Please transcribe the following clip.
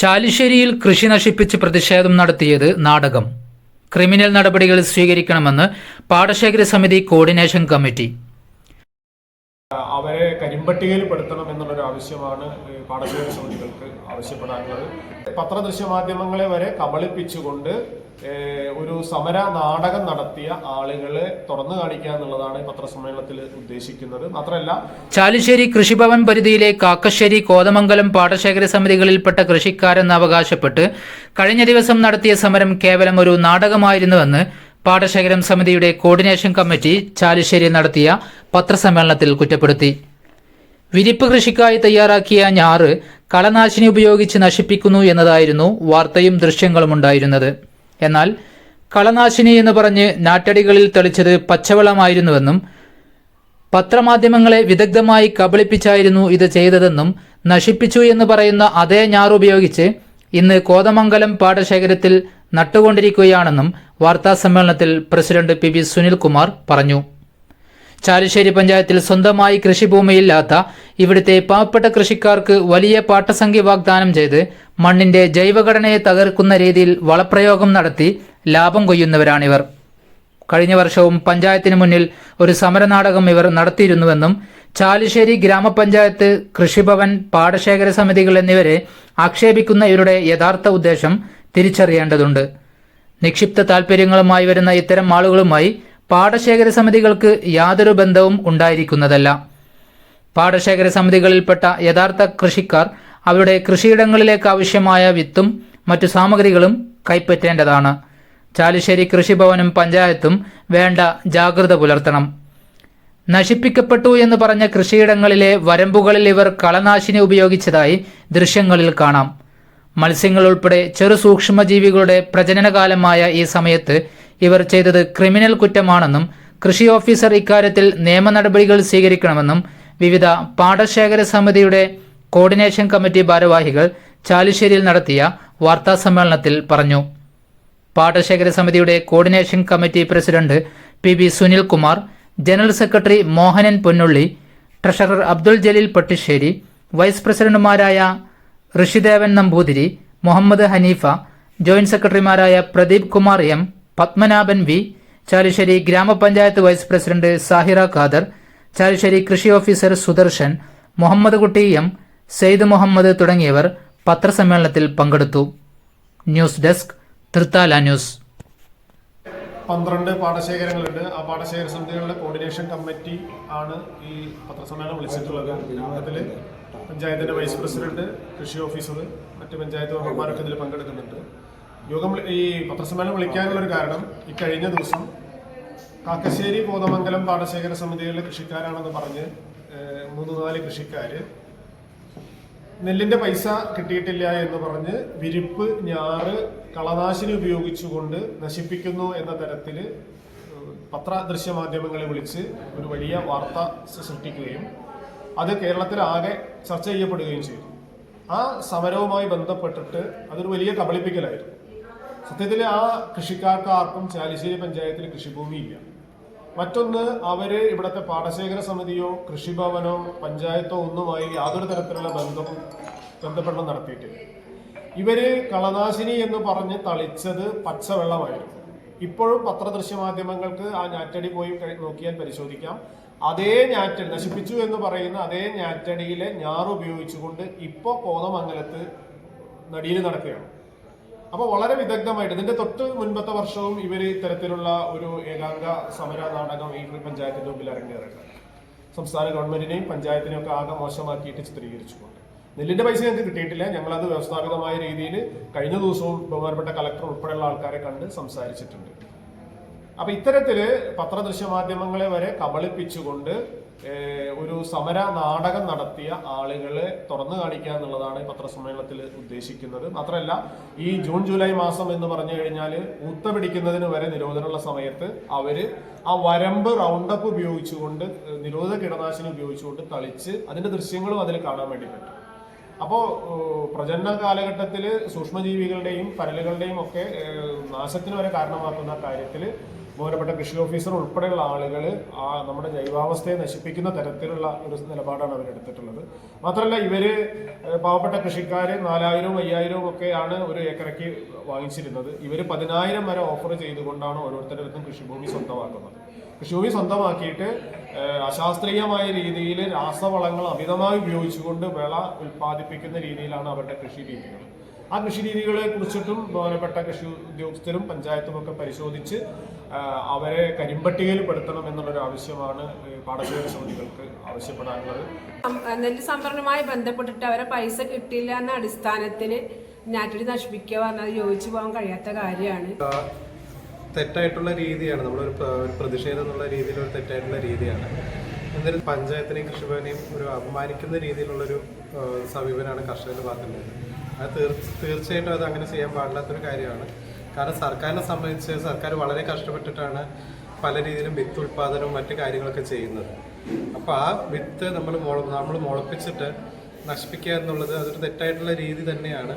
ചാലിശ്ശേരിയിൽ കൃഷി നശിപ്പിച്ച് പ്രതിഷേധം നടത്തിയത് നാടകം. ക്രിമിനൽ നടപടികൾ സ്വീകരിക്കണമെന്ന് പാടശേഖര സമിതി കോർഡിനേഷൻ കമ്മിറ്റി. അവരെ കരിമ്പട്ടികയിൽ പെടുത്തണം എന്നുള്ളൊരു ആവശ്യമാണ് പാടശേഖര സമിതികൾക്ക് ആവശ്യപ്പെടാനുള്ളത്. പത്രദൃശ്യ മാധ്യമങ്ങളെ വരെ കബളിപ്പിച്ചുകൊണ്ട് ഒരു സമര നാടകം നടത്തിയ ആളുകളെ തുറന്നു കാണിക്കുക എന്നുള്ളതാണ് പത്രസമ്മേളനത്തിൽ ഉദ്ദേശിക്കുന്നത്. മാത്രമല്ല ചാലുശ്ശേരി കൃഷിഭവൻ പരിധിയിലെ കാക്കശ്ശേരി കോതമംഗലം പാടശേഖര സമിതികളിൽപ്പെട്ട കൃഷിക്കാരെന്ന് അവകാശപ്പെട്ട് കഴിഞ്ഞ ദിവസം നടത്തിയ സമരം കേവലം ഒരു നാടകമായിരുന്നുവെന്ന് പാടശേഖരം സമിതിയുടെ കോർഡിനേഷൻ കമ്മിറ്റി ചാലുശ്ശേരി നടത്തിയ പത്രസമ്മേളനത്തിൽ കുറ്റപ്പെടുത്തി. വിരിപ്പ് കൃഷിക്കായി തയ്യാറാക്കിയ ഞാറ് കളനാശിനി ഉപയോഗിച്ച് നശിപ്പിക്കുന്നു എന്നതായിരുന്നു വാർത്തയും ദൃശ്യങ്ങളും ഉണ്ടായിരുന്നത് എന്നാൽ കളനാശിനി എന്ന് പറഞ്ഞ് നാട്ടടികളിൽ തെളിച്ചത് പച്ചവെള്ളമായിരുന്നുവെന്നും പത്രമാധ്യമങ്ങളെ വിദഗ്ധമായി കബളിപ്പിച്ചായിരുന്നു ഇത് ചെയ്തതെന്നും നശിപ്പിച്ചു എന്ന് പറയുന്ന അതേ ഞാറുപയോഗിച്ച് ഇന്ന് കോതമംഗലം പാടശേഖരത്തിൽ നട്ടുകൊണ്ടിരിക്കുകയാണെന്നും വാർത്താസമ്മേളനത്തിൽ പ്രസിഡന്റ് പി വി സുനിൽകുമാർ പറഞ്ഞു ചാലിശ്ശേരി പഞ്ചായത്തിൽ സ്വന്തമായി കൃഷിഭൂമിയില്ലാത്ത ഇവിടുത്തെ പാവപ്പെട്ട കൃഷിക്കാർക്ക് വലിയ പാട്ടസംഖ്യ വാഗ്ദാനം ചെയ്ത് മണ്ണിന്റെ ജൈവഘടനയെ തകർക്കുന്ന രീതിയിൽ വളപ്രയോഗം നടത്തി ലാഭം കൊയ്യുന്നവരാണിവർ. കഴിഞ്ഞ വർഷവും പഞ്ചായത്തിന് മുന്നിൽ ഒരു സമരനാടകം ഇവർ നടത്തിയിരുന്നുവെന്നും ചാലുശ്ശേരി ഗ്രാമപഞ്ചായത്ത് കൃഷിഭവൻ പാടശേഖര സമിതികൾ എന്നിവരെ ആക്ഷേപിക്കുന്ന ഇവരുടെ യഥാർത്ഥ ഉദ്ദേശം തിരിച്ചറിയേണ്ടതുണ്ട്. നിക്ഷിപ്ത താൽപര്യങ്ങളുമായി വരുന്ന ഇത്തരം ആളുകളുമായി പാടശേഖര സമിതികൾക്ക് യാതൊരു ബന്ധവും ഉണ്ടായിരിക്കുന്നതല്ല. പാടശേഖര സമിതികളിൽപ്പെട്ട യഥാർത്ഥ കൃഷിക്കാർ അവരുടെ കൃഷിയിടങ്ങളിലേക്ക് ആവശ്യമായ വിത്തും മറ്റു സാമഗ്രികളും കൈപ്പറ്റേണ്ടതാണ്. ചാലിശ്ശേരി കൃഷിഭവനും പഞ്ചായത്തും വേണ്ട ജാഗ്രത പുലർത്തണം. നശിപ്പിക്കപ്പെട്ടു എന്ന് പറഞ്ഞ കൃഷിയിടങ്ങളിലെ വരമ്പുകളിൽ ഇവർ കളനാശിനി ഉപയോഗിച്ചതായി ദൃശ്യങ്ങളിൽ കാണാം. മത്സ്യങ്ങൾ ഉൾപ്പെടെ ചെറു സൂക്ഷ്മജീവികളുടെ പ്രജനനകാലമായ ഈ സമയത്ത് ഇവർ ചെയ്തത് ക്രിമിനൽ കുറ്റമാണെന്നും കൃഷി ഓഫീസർ ഇക്കാര്യത്തിൽ നിയമ നടപടികൾ സ്വീകരിക്കണമെന്നും വിവിധ പാടശേഖര സമിതിയുടെ കോർഡിനേഷൻ കമ്മിറ്റി ഭാരവാഹികൾ ചാലിശ്ശേരിയിൽ നടത്തിയ വാർത്താ സമ്മേളനത്തിൽ പറഞ്ഞു. പാടശേഖര സമിതിയുടെ coordination committee president P B Sunilkumar general secretary Mohanan Ponnulli treasurer Abdul Jaleel Pattissery vice പ്രസിഡന്റുമാരായ ഋഷിദേവൻ നമ്പൂതിരി മുഹമ്മദ് ഹനീഫ ജോയിന്റ് സെക്രട്ടറിമാരായ പ്രദീപ് കുമാർ എം പത്മനാഭൻ വി. ചാലിശ്ശേരി ഗ്രാമപഞ്ചായത്ത് വൈസ് പ്രസിഡന്റ് സാഹിറ ഖാദർ ചാലിശ്ശേരി കൃഷി ഓഫീസർ സുദർശൻ മുഹമ്മദ് കുട്ടി എം. സെയ്ദ് മുഹമ്മദ് തുടങ്ങിയവർ പത്രസമ്മേളനത്തിൽ പങ്കെടുത്തു. News desk Thrithala news. പന്ത്രണ്ട് പാടശേഖരങ്ങളുണ്ട് ആ പാടശേഖര സമിതികളുടെ കോർഡിനേഷൻ കമ്മിറ്റി ആണ് ഈ പത്രസമ്മേളനം വിളിച്ചിട്ടുള്ളത്. അതിൽ പഞ്ചായത്തിന്റെ വൈസ് പ്രസിഡന്റ് കൃഷി ഓഫീസർ മറ്റ് പഞ്ചായത്ത് മെമ്പർമാരൊക്കെ ഇതിൽ പങ്കെടുക്കുന്നുണ്ട്. യോഗം ഈ പത്രസമ്മേളനം വിളിക്കാനുള്ള ഒരു കാരണം കഴിഞ്ഞ ദിവസം കാക്കശ്ശേരി കോതമംഗലം പാടശേഖര സമിതികളിലെ കൃഷിക്കാരാണെന്ന് പറഞ്ഞ് മൂന്ന് നാല് കൃഷിക്കാര് നെല്ലിന്റെ പൈസ കിട്ടിയിട്ടില്ല എന്ന് പറഞ്ഞ് വിരിപ്പ് ഞാറ് കളനാശിനി ഉപയോഗിച്ചുകൊണ്ട് നശിപ്പിക്കുന്നു എന്ന തരത്തിൽ പത്ര ദൃശ്യമാധ്യമങ്ങളെ വിളിച്ച് ഒരു വലിയ വാർത്ത സൃഷ്ടിക്കുകയും അത് കേരളത്തിലാകെ ചർച്ച ചെയ്യപ്പെടുകയും ചെയ്തു. ആ സമരവുമായി ബന്ധപ്പെട്ടിട്ട് അതൊരു വലിയ കബളിപ്പിക്കലായിരുന്നു. സത്യത്തിൽ ആ കൃഷിക്കാർക്ക് ആർക്കും ചാലിശ്ശേരി പഞ്ചായത്തിൽ കൃഷിഭൂമിയില്ല. മറ്റൊന്ന് അവർ ഇവിടുത്തെ പാടശേഖര സമിതിയോ കൃഷിഭവനോ പഞ്ചായത്തോ ഒന്നുമായി യാതൊരു തരത്തിലുള്ള ബന്ധം ബന്ധപ്പെടണം നടത്തിയിട്ടില്ല. ഇവർ കളനാശിനി എന്ന് പറഞ്ഞ് തളിച്ചത് പച്ചവെള്ളമായിരുന്നു. ഇപ്പോഴും പത്രദൃശ്യ മാധ്യമങ്ങൾക്ക് ആ ഞാറ്റടി പോയി നോക്കിയാൽ പരിശോധിക്കാം. അതേ ഞാറ്റടി നശിപ്പിച്ചു എന്ന് പറയുന്ന അതേ ഞാറ്റടിയിലെ ഞാറ് ഉപയോഗിച്ചുകൊണ്ട് ഇപ്പോൾ കോതമംഗലത്ത് നടിയിൽ നടക്കുകയാണ്. അപ്പോൾ വളരെ വിദഗ്ധമായിട്ട് ഇതിന്റെ തൊട്ട് മുൻപത്തെ വർഷവും ഇവർ ഇത്തരത്തിലുള്ള ഒരു ഏകാംഗ സമര നാടകം ഈ പഞ്ചായത്തിന്റെ മുമ്പിൽ അരങ്ങേറുക സംസ്ഥാന ഗവൺമെന്റിനെയും പഞ്ചായത്തിനെയും ഒക്കെ ആകെ മോശമാക്കിയിട്ട് ചിത്രീകരിച്ചുകൊണ്ട്. നെല്ലിന്റെ പൈസ ഞങ്ങൾക്ക് കിട്ടിയിട്ടില്ല. ഞങ്ങളത് വ്യവസ്ഥാപിതമായ രീതിയിൽ കഴിഞ്ഞ ദിവസവും ബഹുമാനപ്പെട്ട കളക്ടർ ഉൾപ്പെടെയുള്ള ആൾക്കാരെ കണ്ട് സംസാരിച്ചിട്ടുണ്ട്. അപ്പൊ ഇത്തരത്തിൽ പത്രദൃശ്യ മാധ്യമങ്ങളെ വരെ കബളിപ്പിച്ചുകൊണ്ട് ഒരു സമര നാടകം നടത്തിയ ആളുകളെ തുറന്നു കാണിക്കുക എന്നുള്ളതാണ് പത്രസമ്മേളനത്തിൽ ഉദ്ദേശിക്കുന്നത്. മാത്രമല്ല ഈ ജൂൺ ജൂലൈ മാസം എന്ന് പറഞ്ഞു കഴിഞ്ഞാൽ ഊത്ത പിടിക്കുന്നതിന് വരെ നിരോധനമുള്ള സമയത്ത് അവർ ആ വരമ്പ് റൗണ്ടപ്പ് ഉപയോഗിച്ചുകൊണ്ട് നിരോധ കീടനാശിനി ഉപയോഗിച്ചുകൊണ്ട് തളിച്ച് അതിന്റെ ദൃശ്യങ്ങളും അതിൽ കാണാൻ വേണ്ടി പറ്റും. അപ്പോൾ പ്രജനന കാലഘട്ടത്തിൽ സൂക്ഷ്മജീവികളുടെയും പരലുകളുടെയും ഒക്കെ നാശത്തിന് വരെ കാരണമാക്കുന്ന കാര്യത്തിൽ ബഹുമാനപ്പെട്ട കൃഷി ഓഫീസർ ഉൾപ്പെടെയുള്ള ആളുകൾ ആ നമ്മുടെ ജൈവാവസ്ഥയെ നശിപ്പിക്കുന്ന തരത്തിലുള്ള ഒരു നിലപാടാണ് അവരെടുത്തിട്ടുള്ളത് മാത്രമല്ല ഇവർ പാവപ്പെട്ട കൃഷിക്കാർ നാലായിരവും അയ്യായിരവും ഒക്കെയാണ് ഒരു ഏക്കറയ്ക്ക് വാങ്ങിച്ചിരുന്നത്. ഇവർ പതിനായിരം വരെ ഓഫർ ചെയ്തുകൊണ്ടാണ് ഓരോരുത്തരുടെ അടുത്തും കൃഷിഭൂമി സ്വന്തമാക്കുന്നത്. കൃഷിഭൂമി സ്വന്തമാക്കിയിട്ട് അശാസ്ത്രീയമായ രീതിയിൽ രാസവളങ്ങൾ അമിതമായി ഉപയോഗിച്ചുകൊണ്ട് വിള ഉൽപ്പാദിപ്പിക്കുന്ന രീതിയിലാണ് അവരുടെ കൃഷി രീതികൾ. ആ കൃഷി രീതികളെ കുറിച്ചിട്ടും ബഹുമാനപ്പെട്ട കൃഷി ഉദ്യോഗസ്ഥരും പഞ്ചായത്തും ഒക്കെ പരിശോധിച്ച് അവരെ കരിമ്പട്ടികയിൽ പെടുത്തണം എന്നുള്ളൊരു ആവശ്യമാണ് പാഠശേഖര പാടശേഖര സമിതികൾക്ക് ആവശ്യപ്പെടാനുള്ളത്. നെല്ല് സംഭരണവുമായി ബന്ധപ്പെട്ടിട്ട് അവരെ പൈസ കിട്ടിയില്ല എന്ന അടിസ്ഥാനത്തിൽ ഞാറ്റടി നശിപ്പിക്കുക പറഞ്ഞാൽ യോജിച്ചു പോകാൻ കഴിയാത്ത കാര്യമാണ്. തെറ്റായിട്ടുള്ള രീതിയാണ്. നമ്മളൊരു ഒരു പ്രതിഷേധം എന്നുള്ള രീതിയിൽ ഒരു തെറ്റായിട്ടുള്ള രീതിയാണ്. എന്നിട്ട് പഞ്ചായത്തിനെയും കൃഷിഭവനെയും ഒരു അപമാനിക്കുന്ന രീതിയിലുള്ളൊരു സമീപനമാണ് കർഷകരുടെ ഭാഗത്തുള്ളത്. അത് തീർച്ചയായിട്ടും അത് അങ്ങനെ ചെയ്യാൻ പാടില്ലാത്തൊരു കാര്യമാണ്. കാരണം സർക്കാരിനെ സംബന്ധിച്ച് സർക്കാർ വളരെ കഷ്ടപ്പെട്ടിട്ടാണ് പല രീതിയിലും വിത്ത് ഉൽപ്പാദനവും മറ്റു കാര്യങ്ങളൊക്കെ ചെയ്യുന്നത്. അപ്പോൾ ആ വിത്ത് നമ്മൾ നമ്മൾ മുളപ്പിച്ചിട്ട് നശിപ്പിക്കുക എന്നുള്ളത് അതൊരു തെറ്റായിട്ടുള്ള രീതി തന്നെയാണ്.